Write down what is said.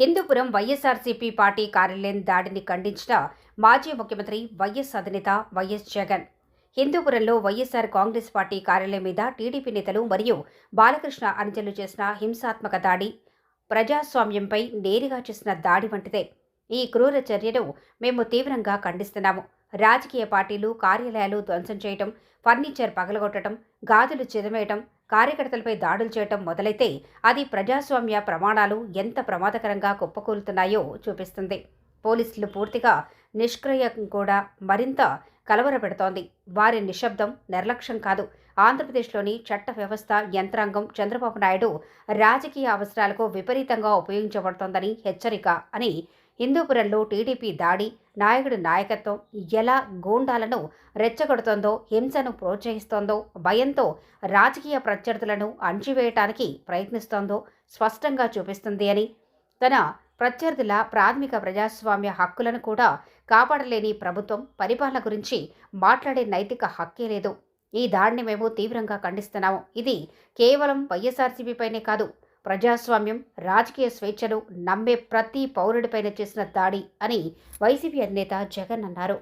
Hindupuram YSRCP party కార్యాలయం దాడిని ఖండించిన మాజీ ముఖ్యమంత్రి వైఎస్ అధినేత వైఎస్ జగన్. హిందూపురంలో వైఎస్ఆర్ కాంగ్రెస్ పార్టీ కార్యాలయం మీద టీడీపీ నేతలు మరియు బాలకృష్ణ అనుచరులు చేసిన హింసాత్మక దాడి ప్రజాస్వామ్యంపై నేరుగా చేసిన దాడి వంటిదే. ఈ క్రూర చర్యను మేము తీవ్రంగా ఖండిస్తున్నాము. రాజకీయ పార్టీలు కార్యాలయాలు ధ్వంసం చేయటం ఫర్నిచర్ పగలగొట్టడం గాజులు చిదమేయటం కార్యకర్తలపై దాడులు చేయటం మొదలైతే అది ప్రజాస్వామ్య ప్రమాణాలు ఎంత ప్రమాదకరంగా కుప్పకూలుతున్నాయో చూపిస్తుంది. పోలీసులు పూర్తిగా నిష్క్రియం కూడా మరింత కలవరపెడుతోంది. వారి నిశ్శబ్దం నిర్లక్ష్యం కాదు. ఆంధ్రప్రదేశ్లోని చట్ట వ్యవస్థ యంత్రాంగం చంద్రబాబు నాయుడు రాజకీయ అవసరాలకు విపరీతంగా ఉపయోగించబడుతోందని హెచ్చరిక అని హిందూపురంలో టీడీపీ దాడి నాయకుడి నాయకత్వం ఎలా గూండాలను రెచ్చగొడుతోందో హింసను ప్రోత్సహిస్తోందో భయంతో రాజకీయ ప్రత్యర్థులను అణచివేయటానికి ప్రయత్నిస్తోందో స్పష్టంగా చూపిస్తుంది అని. తన ప్రత్యర్థుల ప్రాథమిక ప్రజాస్వామ్య హక్కులను కూడా కాపాడలేని ప్రభుత్వం పరిపాలన గురించి మాట్లాడే నైతిక హక్కే లేదు. ఈ దాడిని మేము తీవ్రంగా ఖండిస్తున్నాము. ఇది కేవలం వైఎస్ఆర్సీపీపైనే కాదు ప్రజాస్వామ్యం రాజకీయ స్వేచ్ఛను నమ్మే ప్రతి పౌరుడిపైన చేసిన దాడి అని వైసీపీ అధినేత జగన్ అన్నారు.